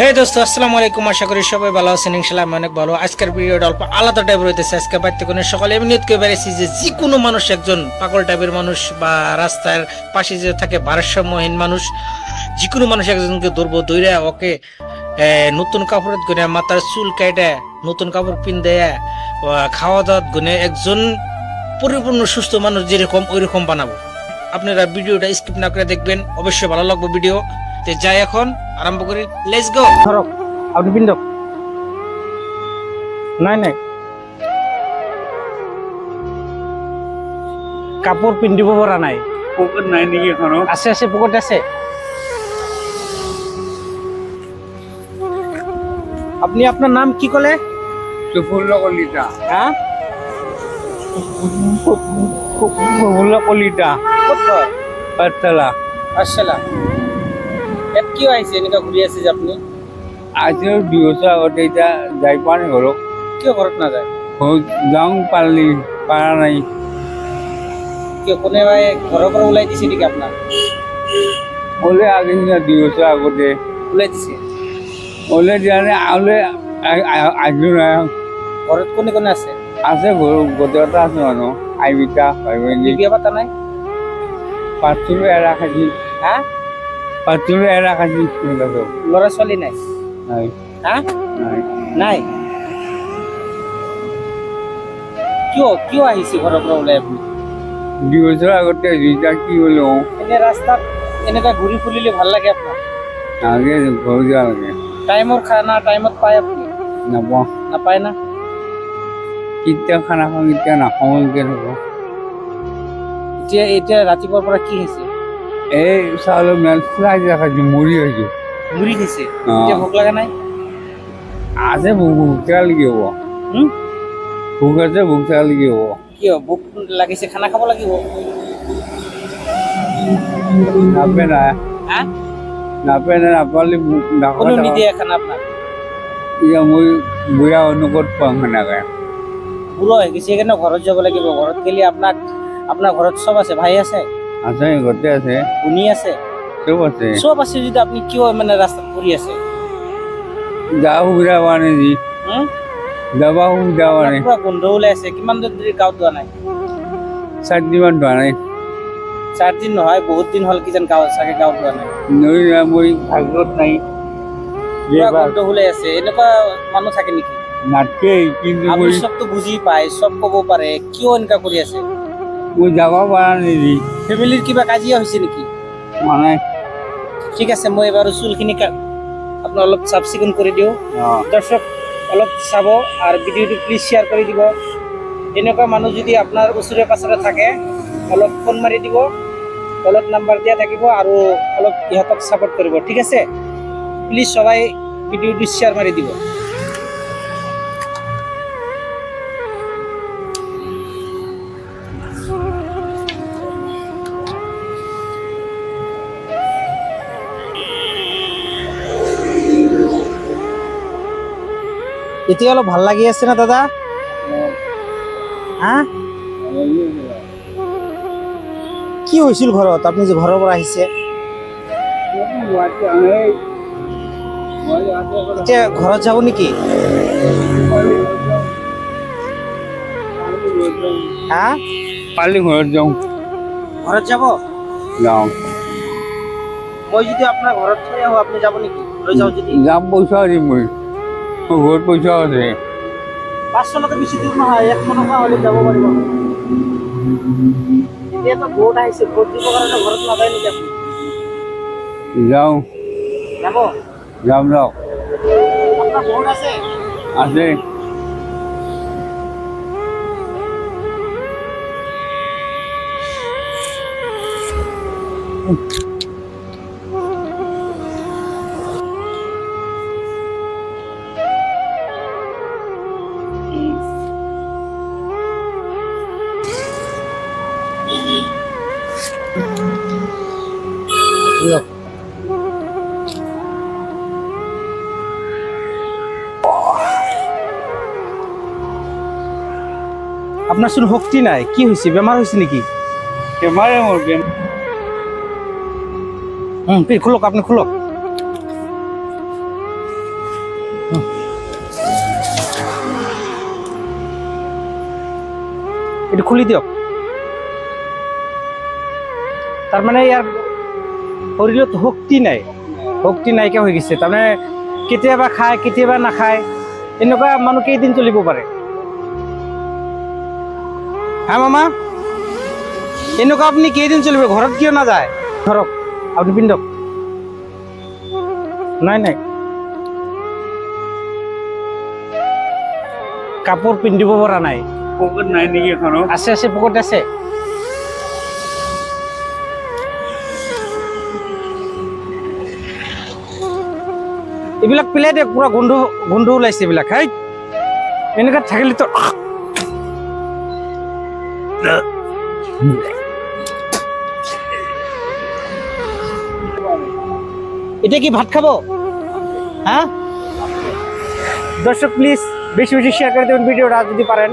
হে দোস্ত, আসসালামু আলাইকুম। আশা করি সবাই ভালো আছেন। ইনশাল্লাহ আমি অনেক ভালো। আজকের ভিডিওটা অল্প আলাদা টাইপের হইতেছে। আজকে বাড়িতে কোনো সকালে এমনি করে বেড়েছি যে যে কোনো মানুষ, একজন পাগল টাইপের মানুষ বা রাস্তার পাশে যে থাকে ভারসাম্যহীন মানুষ যে কোনো মানুষ একজনকে ধরবো দৈরা ওকে নতুন কাপড় গুনে মাথার চুল কাইটে, নতুন কাপড় পিন খাওয়া দাওয়া গুনে একজন পরিপূর্ণ সুস্থ মানুষ যেরকম, ওইরকম বানাবো। আপনারা ভিডিওটা স্কিপ না করে দেখবেন। অবশ্যই ভালো লাগবে ভিডিও। তে যাই এখন আরম্ভ করি। লেটস গো ধরো আপনি পিন নাই নাই। কাপড় পিন্ধিব পৰা নাই। পকেট নাই নেকি এখনও? আছে আছে পকেট আছে। আপনি আপনার নাম কি কলে? প্রফুল্ল কলিতা হ্যাঁ প্রফুল্ল কলিতা কিয় আহিছে এনেকুৱা ঘূৰি আছে যে আপুনি আজিও দুই বছৰ আগতে এতিয়া যাই পোৱা নাই ঘৰত কিয় ঘৰত নাযায় ঘৰত যাওঁ পাৰিলি পাৰা নাই। কিয় কোনোবাই ঘৰৰ পৰা ওলাই দিছে নেকি আপোনাক ওলে আগিছিল দুই বছৰ আগতে ওলাই দিছে? ওলে দিয়া নাই ওলে আহিলোঁ নাই ঘৰত কোনে কোনে আছে? আছে ঘৰ গোটেইটা আছে মানুহ। আইবিতা ভাই ভনী বিয়া পাতা নাই? পাঁচটোৰো এৰা খাইছিল হা সিহঁতক ল'ৰা ছোৱালী নাই। নাই। কিয় কিয় আহিছে ঘৰৰ পৰা ওলাই আপুনি? দুই বছৰ আগতে দুইটা কি হ'লো? এনে ৰাস্তাত এনেকুৱা ঘূৰি ফুৰিলে ভালো লাগে আপোনাৰ? আগে ঘৰ যোৱা লাগে। টাইমৰ খানা টাইমত পায় আপুনি? নাপাওঁ। নাপায় না? কেতিয়া খানা খাওঁ কেতিয়া নাখাওঁ এনেকৈ থাকোঁ এতিয়া এতিয়া ৰাতিপুৱাৰ পৰা কি হৈছে? এই ফুৰাই দেখাইছোঁ মৰি হৈছোঁ। মুড়ি খাইছে? অ। এতিয়া ভোক লগা নাই? আছে ভোক ভোক থকা লাগি হ'ব? ভোক আছে ভোক থকা লাগি হ'ব। কিয় ভোক লাগিছে খানা খাব লাগিব? নাপে হা? নাপে নাই নাপালে নিদিয়ে খানা আপোনাক এতিয়া মই বুঢ়া অনুকত পাওঁ সেনেকৈ? বুঢ়ো হৈ গৈছে সেইকাৰণে ঘৰত যাব লাগিব। ঘৰত গেলি আপোনাক আপোনাৰ ঘৰত চব আছে ভাই আছে? আছে ঘৰতে আছে। ভনী আছে? চব আছে। চব আছে যদি আপুনি কিয় মানে ৰাস্তাত পৰি আছে? যা সুবিধা পোৱা নাই যি। যাব সুবিধা পোৱা নাই। গোন্ধ ওলাই আছে কিমান দিন ধৰি গাঁৱত যোৱা নাই? চাৰিদিনমান ধোৱা নাই। চাৰ দিন নহয় বহুত দিন হ'ল কিজান গাঁৱত চাগে গাঁৱত যোৱা নাই। নৈ মই ভাগত নাই। গোন্ধ ওলাই আছে এনেকুৱা মানুহ থাকে নেকি? নাটকেই কিন্তু আপুনি মই বুজি পায় চব ক'ব পাৰে কিয় এনেকুৱা কৰি আছে? যাব পৰা নাই যি ফেমিলিৰ কিবা কাজিয়া হৈছে নেকি? মানে ঠিক আছে মই এবাৰ চুলখিনি আপোনাৰ অলপ চাফ চিকুণ কৰি দিওঁ। দৰ্শক অলপ চাব আৰু ভিডিঅ'টো প্লিজ শ্বেয়াৰ কৰি দিব। এনেকুৱা মানুহ যদি আপোনাৰ ওচৰে পাঁজৰে থাকে অলপ ফোন মাৰি দিব তলত নাম্বাৰ দিয়া থাকিব আৰু অলপ ইহঁতক ছাপোৰ্ট কৰিব। ঠিক আছে? প্লিজ সবাই ভিডিঅ'টো শ্বেয়াৰ মাৰি দিব। এতিয়া অলপ ভালো লাগি আছে না দাদা? হা কি হৈছিল ঘৰত? আপুনি যে ঘৰৰ পৰা আহিছে? এতিয়া ঘৰত যাব নেকি? হা? কালি ঘৰত যাওঁ। ঘৰত যাব? যাওঁ। মই যদি আপোনাৰ ঘৰত থৈ আহোঁ আপুনি যাব নেকি? লৈ যাওঁ যদি। যাম পইচা দিম মই। ঘৰত পইচা আছে। পাঁচশলৈকে বেছি দূৰ নহয় এশ টকা হ'লে যাব পাৰিব এতিয়াতো ভোট আহিছে ভোট দিবৰ কাৰণে ঘৰত নাযায় নেকি যাওঁ। যাব? যাম যাওক আপোনাৰ ভোট আছে? আছে। আপনার শুধু শক্তি নাই কি হয়েছে? বেমার হয়েছে নাকি? বেমারে আমার বেমার হুম খুলক আপনি খুলক। এটা খুলি দিয়ক। তার মানে ইয়াৰ শৰীৰত শক্তি নাই। শক্তি নাইকিয়া হৈ গৈছে। তাৰমানে কেতিয়াবা খায় কেতিয়াবা নাখায়। এনেকুৱা মানুহ কেইদিন চলিব পাৰে। হা মামা? এনেকুৱা আপুনি কেইদিন চলিব? ঘৰত কিয় নাযায়? ধৰক আপুনি পিন্ধক। নাই নাই। কাপোৰ পিন্ধিব পৰা নাই। পকেট নাই নেকি আছে আছে পকেট আছে। এইবিলাক পেলাই দিয়ক পুৰা গোন্ধ গোন্ধ ওলাইছে এইবিলাক, হেই। এনেকুৱা থাকিলেতো এতিয়া কি ভাত খাব? হ্যাঁ দর্শক প্লিজ বেশি বেশি শেয়ার করে দেবেন ভিডিওটা যদি পারেন